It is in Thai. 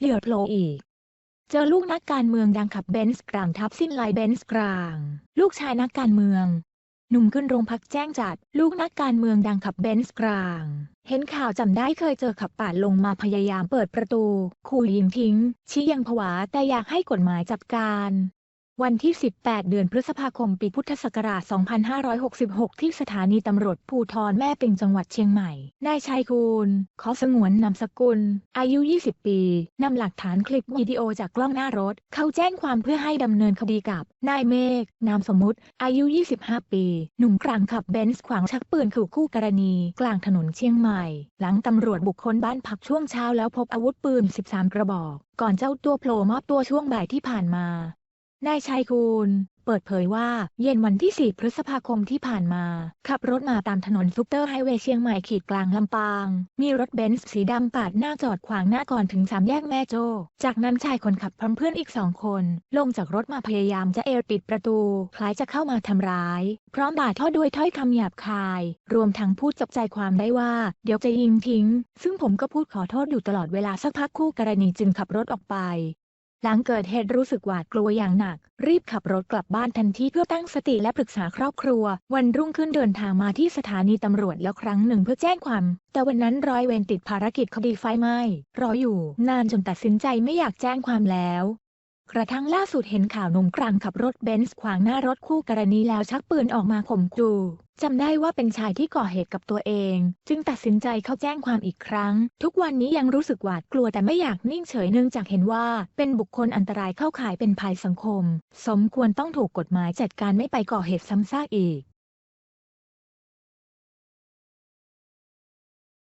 เหยื่อโผล่อีก เจอลูกนักการเมืองดังขับเบนซ์กลางทับสิ้นลายเบนซ์กลาง ลูกชายนักการเมือง หนุ่มขึ้นโรงพักแจ้งจัด ลูกนักการเมืองดังขับเบนซ์กลาง เห็นข่าวจำได้เคยเจอขับปาดลงมาพยายามเปิดประตู คู่ยิงทิ้ง ชี้ยังผวาแต่อยากให้กฎหมายจัดการ วันที่ 18 เดือนพฤษภาคม ปีพุทธศักราช 2566 ที่สถานีตำรวจภูธรแม่ปิงจังหวัดเชียงใหม่ นายชัยคูณ ขอสงวนนามสกุล อายุ 20 ปี นำหลักฐานคลิปวิดีโอจากกล้องหน้ารถ เข้าแจ้งความเพื่อให้ดำเนินคดีกับ นายเมฆ นามสมมุติ อายุ 25 ปี หนุ่มกลางขับเบนซ์ขวางชักปืนขู่คู่กรณี กลางถนนเชียงใหม่ หลังตำรวจบุคคลบ้านพักช่วงเช้าแล้วพบอาวุธปืน 13 กระบอก ก่อนเจ้าตัวโผล่มอบตัวช่วงบ่ายที่ผ่านมา นายชัยคูณเปิดเผยว่า เย็นวันที่ 4 พฤษภาคมที่ผ่านมา ขับรถมาตามถนนซุปเปอร์ไฮเวย์เชียงใหม่ขีดกลางลำปาง มีรถเบนซ์สีดำปาดหน้าจอดขวางหน้าก่อนถึงสามแยกแม่โจ จากนั้นชายคนขับพร้อมเพื่อนอีกสองคน ลงจากรถมาพยายามจะเอลปิดประตู คล้ายจะเข้ามาทำร้าย พร้อมด่าทอด้วยถ้อยคำหยาบคาย รวมทั้งพูดจับใจความได้ว่า เดี๋ยวจะยิงทิ้ง ซึ่งผมก็พูดขอโทษอยู่ตลอดเวลาสักพักคู่กรณีจึงขับรถออกไป หลังเกิดเหตุรู้สึกหวาดกลัวอย่างหนัก รีบขับรถกลับบ้านทันทีเพื่อตั้งสติและปรึกษาครอบครัว วันรุ่งขึ้นเดินทางมาที่สถานีตำรวจแล้วครั้งหนึ่งเพื่อแจ้งความ แต่วันนั้นร้อยเวรติดภารกิจคดีไฟไหม้รออยู่ นานจนตัดสินใจไม่อยากแจ้งความแล้ว กระทั่งล่าสุดเห็นข่าวหนุ่มกลางขับรถเบนซ์ขวางหน้ารถคู่กรณีแล้วชักปืนออกมาข่มขู่จำได้ว่าเป็นชายที่ก่อเหตุกับตัวเอง จึงตัดสินใจเข้าแจ้งความอีกครั้ง ทุกวันนี้ยังรู้สึกหวาดกลัวแต่ไม่อยากนิ่งเฉยเนื่องจากเห็นว่า เป็นบุคคลอันตรายเข้าข่ายเป็นภัยสังคม สมควรต้องถูกกฎหมายจัดการไม่ไปก่อเหตุซ้ำซากอีก